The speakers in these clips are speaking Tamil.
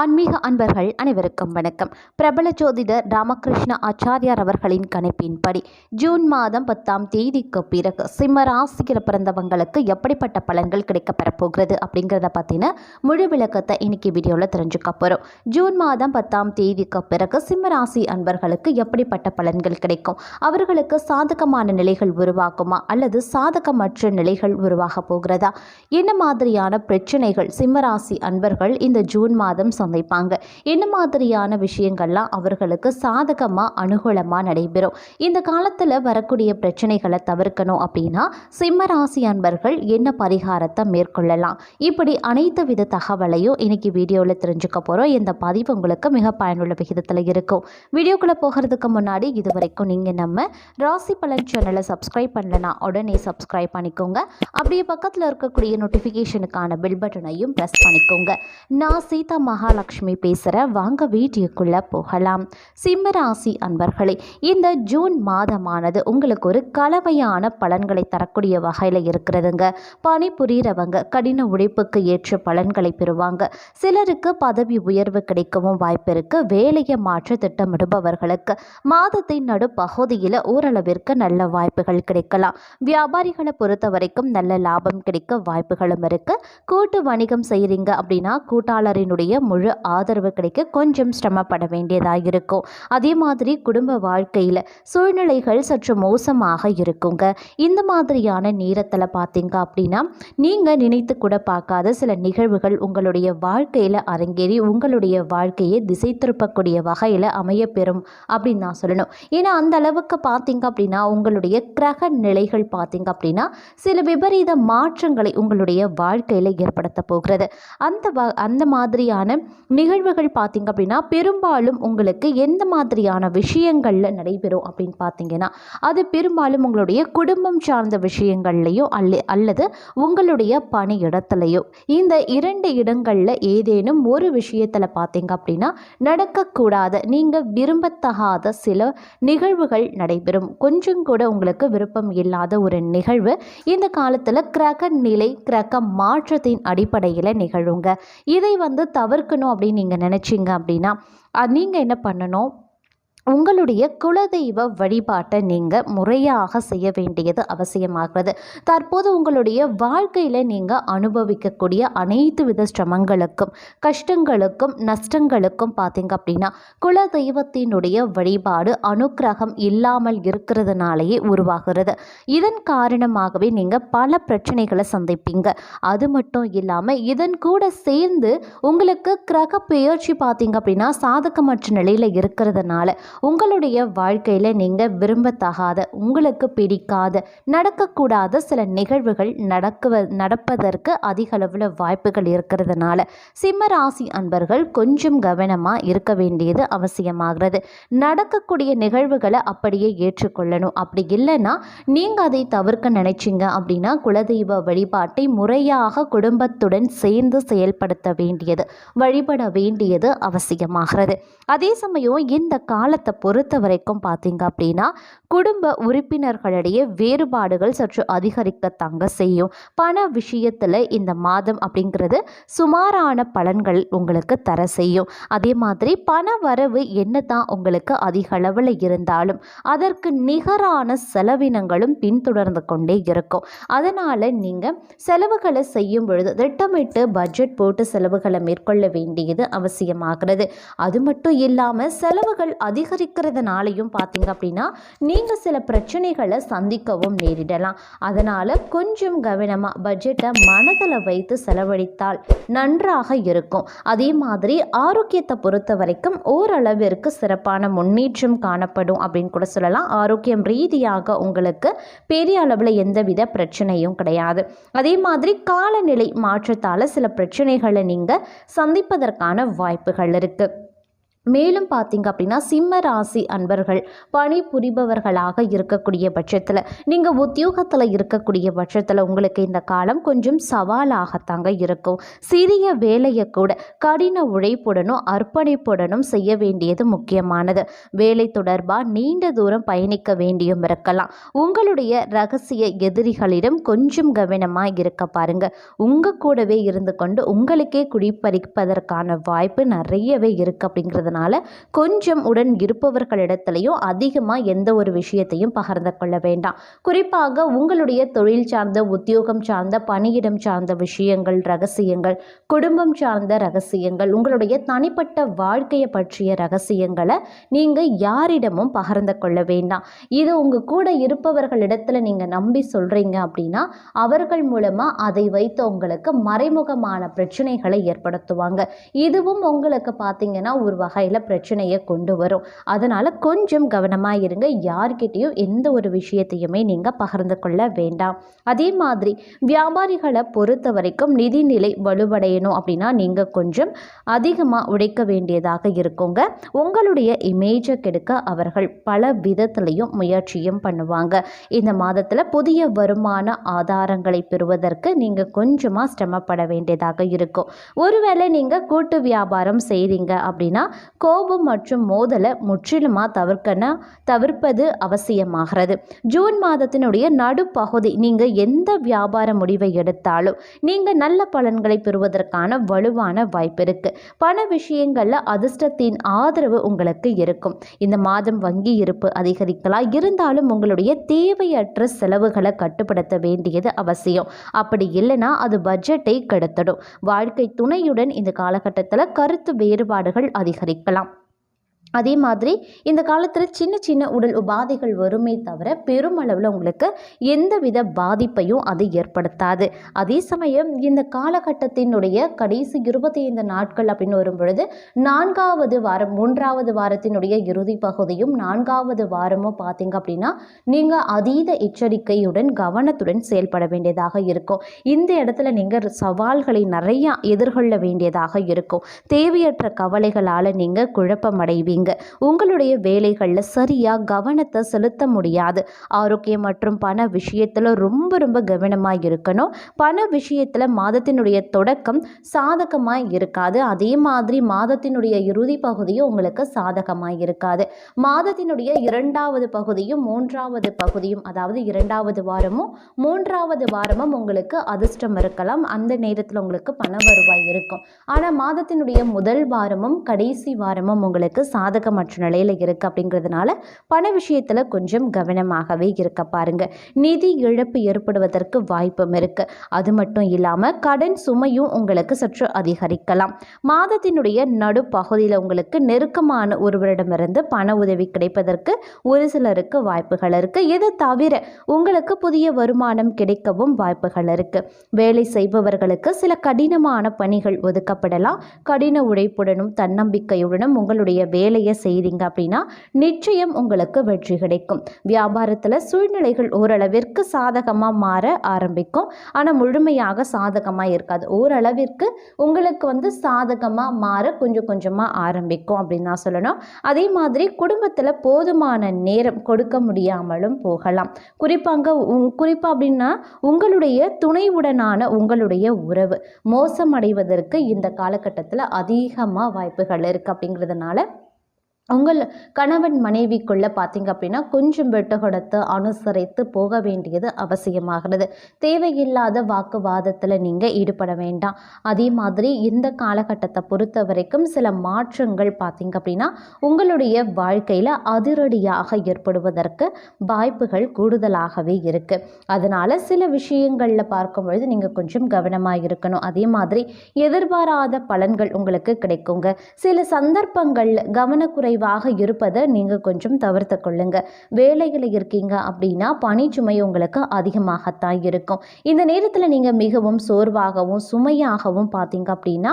ஆன்மீக அன்பர்கள் அனைவருக்கும் வணக்கம். பிரபல ஜோதிடர் ராமகிருஷ்ண ஆச்சாரியார் அவர்களின் கணிப்பின்படி ஜூன் மாதம் பத்தாம் தேதிக்கு பிறகு சிம்ம ராசியில் பிறந்தவங்களுக்கு எப்படிப்பட்ட பலன்கள் கிடைக்கப்பெறப் போகிறது அப்படிங்கிறத பற்றின முழு விளக்கத்தை இன்னைக்கு வீடியோவில் தெரிஞ்சுக்க போகிறோம் ஜூன் மாதம் பத்தாம் தேதிக்கு பிறகு சிம்ம ராசி அன்பர்களுக்கு எப்படிப்பட்ட பலன்கள் கிடைக்கும்? அவர்களுக்கு சாதகமான நிலைகள் உருவாகுமா? அல்லது சாதகமற்ற நிலைகள் உருவாக போகிறதா? என்ன மாதிரியான பிரச்சனைகள் சிம்மராசி அன்பர்கள் இந்த ஜூன் மாதம் சந்திப்பாங்க. என்ன மாதிரியான விஷயங்கள்லாம் அவர்களுக்கு சாதகமாக அனுகூலமாக நடைபெறும்? இந்த காலத்தில் வரக்கூடிய பிரச்சனைகளை தவிர்க்கணும் அப்படின்னா சிம்மராசி அன்பர்கள் என்ன பரிகாரத்தை மேற்கொள்ளலாம்? இப்படி அனைத்து வித தகவலையும் இன்னைக்கு வீடியோவில் தெரிஞ்சுக்க போகிறோம் இந்த பதிவு உங்களுக்கு மிக பயனுள்ள விகிதத்தில் இருக்கும். வீடியோக்குள்ளே போகிறதுக்கு முன்னாடி இது வரைக்கும் நீங்கள் நம்ம ராசி பலன் சேனலை சப்ஸ்கிரைப் பண்ணலனா உடனே சப்ஸ்கிரைப் பண்ணிக்கோங்க. அப்படியே பக்கத்தில் இருக்கக்கூடிய நோட்டிஃபிகேஷனுக்கான பில் பட்டனையும் ப்ரெஸ் பண்ணிக்கோங்க. நான் சீதா மகா மகாலட்சுமி பேசுகிற வாங்க வீடியோக்குள்ளே போகலாம். சிம்மராசி அன்பர்களே இந்த ஜூன் மாதமானது உங்களுக்கு ஒரு கலவையான பலன்களை தரக்கூடிய வகையில் இருக்கிறதுங்க. பணிபுரிகிறவங்க கடின உழைப்புக்கு ஏற்ற பலன்களை பெறுவாங்க. சிலருக்கு பதவி உயர்வு கிடைக்கவும் வாய்ப்பு இருக்கு. வேலையை மாற்ற திட்டமிடுபவர்களுக்கு மாதத்தின் நடுப்பகுதியில் ஓரளவிற்கு நல்ல வாய்ப்புகள் கிடைக்கலாம். வியாபாரிகளை பொறுத்த வரைக்கும் நல்ல லாபம் கிடைக்க வாய்ப்புகளும் இருக்கு. கூட்டு வணிகம் செய்கிறீங்க அப்படின்னா கூட்டாளரினுடைய முழு முழு ஆதரவு கிடைக்க கொஞ்சம் சிரமப்பட வேண்டியதாக இருக்கும் அதே மாதிரி குடும்ப வாழ்க்கையில் சூழ்நிலைகள் சற்று மோசமாக இருக்குங்க. இந்த மாதிரியான நேரத்தில் பார்த்தீங்க அப்படின்னா நீங்கள் நினைத்து கூட பார்க்காத சில நிகழ்வுகள் உங்களுடைய வாழ்க்கையில் அரங்கேறி உங்களுடைய வாழ்க்கையை திசை திருப்பக்கூடிய வகையில் அமையப்பெறும் அப்படின்னு நான் சொல்லணும். ஏன்னா அந்த அளவுக்கு பார்த்தீங்க அப்படின்னா உங்களுடைய கிரக நிலைகள் பார்த்தீங்க அப்படின்னா சில விபரீத மாற்றங்களை உங்களுடைய வாழ்க்கையில் ஏற்படுத்த போகிறது. அந்த வ அந்த மாதிரியான நிகழ்வுகள் பார்த்தீங்க அப்படின்னா பெரும்பாலும் உங்களுக்கு எந்த மாதிரியான விஷயங்களில் நடைபெறும் அப்படின்னு பார்த்தீங்கன்னா அது பெரும்பாலும் உங்களுடைய குடும்பம் சார்ந்த விஷயங்கள்லையோ அல்ல அல்லது உங்களுடைய பணியிடத்துலையோ. இந்த இரண்டு இடங்களில் ஏதேனும் ஒரு விஷயத்தில் பார்த்தீங்க அப்படின்னா நடக்கக்கூடாத நீங்கள் விரும்பத்தகாத சில நிகழ்வுகள் நடைபெறும். கொஞ்சம் கூட உங்களுக்கு விருப்பம் இல்லாத ஒரு நிகழ்வு இந்த காலத்தில் கிரக நிலை கிரக மாற்றத்தின் அடிப்படையில் நிகழுங்க. இதை வந்து தவிர்க்க தவிர்க்கணும் அப்படின்னு நீங்கள் நினச்சிங்க அப்படின்னா நீங்கள் என்ன பண்ணணும்? உங்களுடைய குலதெய்வ வழிபாட்டை நீங்கள் முறையாக செய்ய வேண்டியது அவசியமாகிறது. தற்போது உங்களுடைய வாழ்க்கையில் நீங்கள் அனுபவிக்கக்கூடிய அனைத்து வித சிரமங்களுக்கும் கஷ்டங்களுக்கும் நஷ்டங்களுக்கும் பார்த்தீங்க அப்படின்னா குலதெய்வத்தினுடைய வழிபாடு அனுக்கிரகம் இல்லாமல் இருக்கிறதுனாலேயே உருவாகிறது. இதன் காரணமாகவே நீங்கள் பல பிரச்சனைகளை சந்திப்பீங்க. அது மட்டும் இல்லாமல் இதன் கூட சேர்ந்து உங்களுக்கு கிரக பெயர்ச்சி பார்த்தீங்க அப்படின்னா சாதகமற்ற நிலையில் இருக்கிறதுனால உங்களுடைய வாழ்க்கையில் நீங்கள் விரும்பத்தகாத உங்களுக்கு பிடிக்காத நடக்கக்கூடாத சில நிகழ்வுகள் நடக்குவ நடப்பதற்கு அதிக அளவில் வாய்ப்புகள் இருக்கிறதுனால சிம்ம ராசி அன்பர்கள் கொஞ்சம் கவனமாக இருக்க வேண்டியது அவசியமாகிறது. நடக்கக்கூடிய நிகழ்வுகளை அப்படியே ஏற்றுக்கொள்ளணும். அப்படி இல்லைன்னா நீங்கள் அதை தவிர்க்க நினைச்சிங்க அப்படின்னா குலதெய்வ வழிபாட்டை முறையாக குடும்பத்துடன் சேர்ந்து செயல்படுத்த வேண்டியது வழிபட வேண்டியது அவசியமாகிறது. அதே சமயம் இந்த காலத்தை பொறுத்த வரைக்கும் பார்த்தீங்க அப்படின்னா குடும்ப உறுப்பினர்களிடையே வேறுபாடுகள் சற்று அதிகரிக்கத்தாங்க செய்யும் பண விஷயத்தில் இந்த மாதம் அப்படிங்கிறது சுமாரான பலன்கள் உங்களுக்கு தர செய்யும். அதே மாதிரி பண வரவு என்ன தான் உங்களுக்கு அதிக அளவில் இருந்தாலும் அதற்கு நிகரான செலவினங்களும் பின்தொடர்ந்து கொண்டே இருக்கும். அதனால் நீங்கள் செலவுகளை செய்யும் பொழுது திட்டமிட்டு பட்ஜெட் போட்டு செலவுகளை மேற்கொள்ள வேண்டியது அவசியமாகிறது. அது மட்டும் இல்லாமல் செலவுகள் அதிக அதிகரிக்கிறதுனாலையும் பார்த்தீங்க அப்படின்னா நீங்கள் சில பிரச்சனைகளை சந்திக்கவும் நேரிடலாம். அதனால் கொஞ்சம் கவனமாக பட்ஜெட்டை மனதில் வைத்து செலவழித்தால் நன்றாக இருக்கும். அதே மாதிரி ஆரோக்கியத்தை பொறுத்த வரைக்கும் ஓரளவிற்கு சிறப்பான முன்னேற்றம் காணப்படும் அப்படின்னு கூட சொல்லலாம். ஆரோக்கியம் ரீதியாக உங்களுக்கு பெரிய அளவில் எந்தவித பிரச்சனையும் கிடையாது. அதே மாதிரி காலநிலை மாற்றத்தால் சில பிரச்சனைகளை நீங்கள் சந்திப்பதற்கான வாய்ப்புகள் இருக்குது மேலும் பார்த்தீங்க அப்படின்னா சிம்ம ராசி அன்பர்கள் பணிபுரிபவர்களாக இருக்கக்கூடிய பட்சத்தில் நீங்கள் உத்தியோகத்தில் இருக்கக்கூடிய பட்சத்தில் உங்களுக்கு இந்த காலம் கொஞ்சம் சவாலாகத்தாங்க இருக்கும். சிறிய வேலையை கூட கடின உழைப்புடனும் அர்ப்பணிப்புடனும் செய்ய வேண்டியது முக்கியமானது. வேலை தொடர்பாக நீண்ட தூரம் பயணிக்க வேண்டியும் இருக்கலாம். உங்களுடைய ரகசிய எதிரிகளிடம் கொஞ்சம் கவனமாக இருக்க பாருங்க. உங்கள் கூடவே இருந்து கொண்டு உங்களுக்கே குடிப்பறிப்பதற்கான வாய்ப்பு நிறையவே இருக்குது அப்படிங்கிறதுனால கொஞ்சம் உடன் இருப்பவர்களிடத்துலையும் அதிகமாக எந்த ஒரு விஷயத்தையும் பகிர்ந்து கொள்ள வேண்டாம். குறிப்பாக உங்களுடைய தொழில் சார்ந்த உத்தியோகம் சார்ந்த பணியிடம் சார்ந்த விஷயங்கள் ரகசியங்கள் குடும்பம் சார்ந்த ரகசியங்கள் உங்களுடைய தனிப்பட்ட வாழ்க்கையை பற்றிய ரகசியங்களை நீங்கள் யாரிடமும் பகிர்ந்து கொள்ள வேண்டாம். இது உங்கள் கூட இருப்பவர்களிடத்துல நீங்கள் நம்பி சொல்கிறீங்க அப்படின்னா அவர்கள் மூலமாக அதை வைத்து உங்களுக்கு மறைமுகமான பிரச்சனைகளை ஏற்படுத்துவாங்க. இதுவும் உங்களுக்கு பார்த்தீங்கன்னா ஒரு வகையில் பிரச்சனையை கொண்டு வரும். அதனால் கொஞ்சம் கவனமாக இருங்க. யார்கிட்டேயும் எந்த ஒரு விஷயத்தையுமே நீங்கள் பகிர்ந்து கொள்ள வேண்டாம். அதே மாதிரி வியாபாரிகளை பொறுத்த வரைக்கும் நிதிநிலை வலுவடையணும் அப்படின்னா நீங்கள் கொஞ்சம் அதிகமாக உழைக்க வேண்டியதாக இருக்குங்க. உங்களுடைய இமேஜை கெடுக்க அவர்கள் பல விதத்திலையும் முயற்சியும் பண்ணுவாங்க. இந்த மாதத்தில் புதிய வருமான ஆதாரங்களை பெறுவதற்கு நீங்கள் கொஞ்சமாக சிரமப்பட வேண்டியதாக இருக்கும். ஒருவேளை நீங்கள் கூட்டு வியாபாரம் செய்கிறீங்க அப்படின்னா கோபம் மற்றும் மோதலை முற்றிலுமாக தவிர்க்கனா தவிர்ப்பது அவசியமாகிறது. ஜூன் மாதத்தினுடைய நடுப்பகுதி நீங்கள் எந்த வியாபார முடிவை எடுத்தாலும் நீங்கள் நல்ல பலன்களை பெறுவதற்கான வலுவான வாய்ப்பு இருக்குது பண விஷயங்களில் அதிர்ஷ்டத்தின் ஆதரவு உங்களுக்கு இருக்கும். இந்த மாதம் வங்கி இருப்பு அதிகரிக்கலாம். இருந்தாலும் உங்களுடைய தேவையற்ற செலவுகளை கட்டுப்படுத்த வேண்டியது அவசியம். அப்படி இல்லைன்னா அது பட்ஜெட்டை கெடுத்துடும். வாழ்க்கை துணையுடன் இந்த காலகட்டத்தில் கருத்து வேறுபாடுகள் அதிகரிக்கும். அதிகரிக்கலாம் அதே மாதிரி இந்த காலத்தில் சின்ன சின்ன உடல் உபாதைகள் வருமே தவிர பெருமளவில் உங்களுக்கு எந்தவித பாதிப்பையும் அது ஏற்படுத்தாது. அதே சமயம் இந்த காலகட்டத்தினுடைய கடைசி இருபத்தி ஐந்து நாட்கள் அப்படின்னு வரும் பொழுது நான்காவது வாரம் மூன்றாவது வாரத்தினுடைய இறுதி பகுதியும் நான்காவது வாரமும் பார்த்தீங்க அப்படின்னா நீங்கள் அதீத எச்சரிக்கையுடன் கவனத்துடன் செயல்பட வேண்டியதாக இருக்கும். இந்த இடத்துல நீங்கள் சவால்களை நிறையா எதிர்கொள்ள வேண்டியதாக இருக்கும். தேவையற்ற கவலைகளால் நீங்கள் குழப்பமடைவீங்க. உங்களுடைய வேலைகளில் சரியாக கவனத்தை செலுத்த முடியாது. ஆரோக்கியம் மற்றும் பண விஷயத்தில் ரொம்ப ரொம்ப கவனமாக இருக்கணும். பண விஷயத்தில் மாதத்தினுடைய தொடக்கம் சாதகமாக இருக்காது. அதே மாதிரி மாதத்தினுடைய இறுதி பகுதியும் உங்களுக்கு சாதகமாக இருக்காது. மாதத்தினுடைய இரண்டாவது பகுதியும் மூன்றாவது பகுதியும் அதாவது இரண்டாவது வாரமும் மூன்றாவது வாரமும் உங்களுக்கு அதிர்ஷ்டம் இருக்கலாம். அந்த நேரத்தில் உங்களுக்கு பண வருவாய் இருக்கும். ஆனால் மாதத்தினுடைய முதல் வாரமும் கடைசி வாரமும் உங்களுக்கு சாதகமற்ற நிலையில் இருக்குது அப்படிங்கிறதுனால பண விஷயத்தில் கொஞ்சம் கவனமாகவே இருக்க பாருங்க. நிதி இழப்பு ஏற்படுவதற்கு வாய்ப்பும் இருக்குது அது மட்டும் இல்லாமல் கடன் சுமையும் உங்களுக்கு சற்று அதிகரிக்கலாம். மாதத்தினுடைய நடுப்பகுதியில் உங்களுக்கு நெருக்கமான ஒருவரிடமிருந்து பண உதவி கிடைப்பதற்கு ஒரு சிலருக்கு வாய்ப்புகள் இருக்குது இதை தவிர உங்களுக்கு புதிய வருமானம் கிடைக்கவும் வாய்ப்புகள் இருக்குது வேலை செய்பவர்களுக்கு சில கடினமான பணிகள் ஒதுக்கப்படலாம். கடின உழைப்புடனும் தன்னம்பிக்கையுடனும் உங்களுடைய வேலை வேலையை செய்கிறீங்க அப்படின்னா நிச்சயம் உங்களுக்கு வெற்றி கிடைக்கும். வியாபாரத்தில் சூழ்நிலைகள் ஓரளவிற்கு சாதகமாக மாற ஆரம்பிக்கும். ஆனால் முழுமையாக சாதகமாக இருக்காது. ஓரளவிற்கு உங்களுக்கு வந்து சாதகமாக மாற கொஞ்சம் கொஞ்சமாக ஆரம்பிக்கும் அப்படின்னு நான் சொல்லணும். அதே மாதிரி குடும்பத்தில் போதுமான நேரம் கொடுக்க முடியாமலும் போகலாம். குறிப்பாங்க உ- குறிப்பாக அப்படின்னா உங்களுடைய துணைவுடனான உங்களுடைய உறவு. மோசமடைவதற்கு இந்த காலகட்டத்தில் அதிகமாக வாய்ப்புகள் இருக்குது அப்படிங்கிறதுனால உங்கள் கணவன் மனைவிக்குள்ளே பார்த்தீங்க அப்படின்னா கொஞ்சம் விட்டு கொடுத்து அனுசரித்து போக வேண்டியது அவசியமாகிறது. தேவையில்லாத வாக்குவாதத்தில் நீங்கள் ஈடுபட வேண்டாம். அதே மாதிரி இந்த காலகட்டத்தை பொறுத்த வரைக்கும் சில மாற்றங்கள் பார்த்தீங்க அப்படின்னா உங்களுடைய வாழ்க்கையில் அதிரடியாக ஏற்படுவதற்கு வாய்ப்புகள் கூடுதலாகவே இருக்குது அதனால் சில விஷயங்களில் பார்க்கும் பொழுது நீங்கள் கொஞ்சம் கவனமாக இருக்கணும். அதே மாதிரி எதிர்பாராத பலன்கள் உங்களுக்கு கிடைக்குங்க. சில சந்தர்ப்பங்களில் கவனக்குறை குறைவாக இருப்பதை நீங்கள் கொஞ்சம் தவிர்த்து கொள்ளுங்க. வேலையில் இருக்கீங்க அப்படின்னா பணிச்சுமை உங்களுக்கு அதிகமாகத்தான் இருக்கும். இந்த நேரத்தில் நீங்கள் மிகவும் சோர்வாகவும் சுமையாகவும் பார்த்தீங்க அப்படின்னா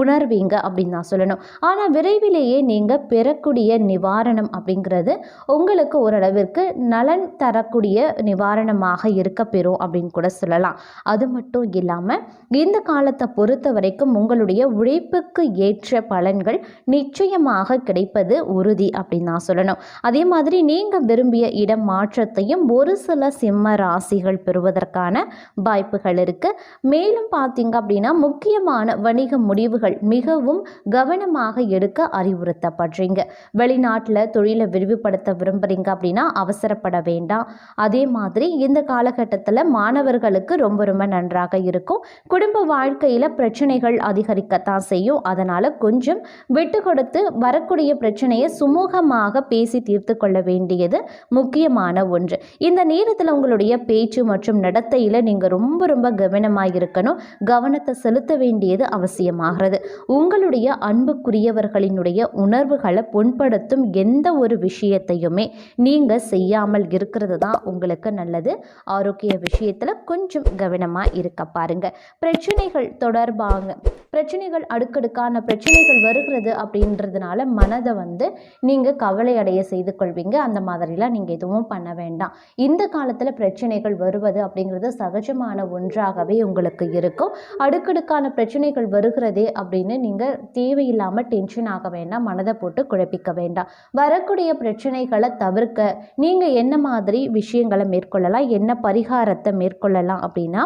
உணர்வீங்க அப்படின்னு தான் சொல்லணும். ஆனால் விரைவிலேயே நீங்கள் பெறக்கூடிய நிவாரணம் அப்படிங்கிறது உங்களுக்கு ஓரளவிற்கு நலன் தரக்கூடிய நிவாரணமாக இருக்க பெறும் அப்படின்னு கூட சொல்லலாம். அது மட்டும் இல்லாமல் இந்த காலத்தை பொறுத்த வரைக்கும் உங்களுடைய உழைப்புக்கு ஏற்ற பலன்கள் நிச்சயமாக கிடைப்பது உறுதி அப்படின்னு நான் சொல்லணும். அதே மாதிரி நீங்கள் விரும்பிய இடம் மாற்றத்தையும் ஒரு சில சிம்ம ராசிகள் பெறுவதற்கான வாய்ப்புகள் இருக்குது மேலும் பார்த்தீங்க அப்படின்னா முக்கியமான வணிக முடிவுகள் மிகவும் கவனமாக எடுக்க அறிவுறுத்தப்படுறீங்க. வெளிநாட்டில் தொழிலை விரிவுபடுத்த விரும்புகிறீங்க அப்படின்னா அவசரப்பட வேண்டாம். அதே மாதிரி இந்த காலகட்டத்தில் மாணவர்களுக்கு ரொம்ப ரொம்ப நன்றாக இருக்கும். குடும்ப வாழ்க்கையில் பிரச்சனைகள் அதிகரிக்கத்தான் செய்யும். அதனால் கொஞ்சம் விட்டு கொடுத்து வரக்கூடிய பிரச்சனை பிரச்சனையை சுமூகமாக பேசி தீர்த்து கொள்ள வேண்டியது முக்கியமான ஒன்று. இந்த நேரத்தில் உங்களுடைய பேச்சு மற்றும் நடத்தையில் நீங்கள் ரொம்ப ரொம்ப கவனமாக இருக்கணும். கவனத்தை செலுத்த வேண்டியது அவசியமாகிறது. உங்களுடைய அன்புக்குரியவர்களினுடைய உணர்வுகளை புண்படுத்தும் எந்த ஒரு விஷயத்தையுமே நீங்கள் செய்யாமல் இருக்கிறது தான் உங்களுக்கு நல்லது. ஆரோக்கிய விஷயத்தில் கொஞ்சம் கவனமாக இருக்க பாருங்க. பிரச்சனைகள் தொடர்பாக பிரச்சனைகள் அடுக்கடுக்கான பிரச்சனைகள் வருகிறது அப்படின்றதுனால மனதை வந்து வந்து நீங்கள் கவலை அடைய செய்து கொள்வீங்க. அந்த மாதிரிலாம் நீங்கள் எதுவும் பண்ண வேண்டாம். இந்த காலத்தில் பிரச்சனைகள் வருவது அப்படிங்கிறது சகஜமான ஒன்றாகவே உங்களுக்கு இருக்கும். அடுக்கடுக்கான பிரச்சனைகள் வருகிறதே அப்படின்னு நீங்கள் தேவையில்லாமல் டென்ஷன் ஆக வேண்டாம். மனதை போட்டு குழப்பிக்க வேண்டாம். வரக்கூடிய பிரச்சனைகளை தவிர்க்க நீங்கள் என்ன மாதிரி விஷயங்களை மேற்கொள்ளலாம்? என்ன பரிகாரத்தை மேற்கொள்ளலாம் அப்படின்னா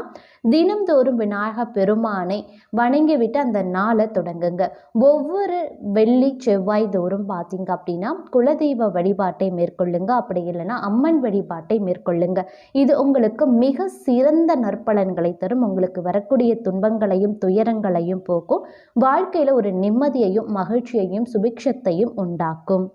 தினம்தோறும் விநாயக பெருமானை வணங்கிவிட்டு அந்த நாளை தொடங்குங்க. ஒவ்வொரு வெள்ளி செவ்வாய் தோறும் பார்த்தீங்க அப்படின்னா குலதெய்வ வழிபாட்டை மேற்கொள்ளுங்க. அப்படி இல்லைன்னா அம்மன் வழிபாட்டை மேற்கொள்ளுங்க. இது உங்களுக்கு மிக சிறந்த நற்பலன்களை தரும். உங்களுக்கு வரக்கூடிய துன்பங்களையும் துயரங்களையும் போக்கும். வாழ்க்கையில் ஒரு நிம்மதியையும் மகிழ்ச்சியையும் சுபிக்ஷத்தையும் உண்டாக்கும்.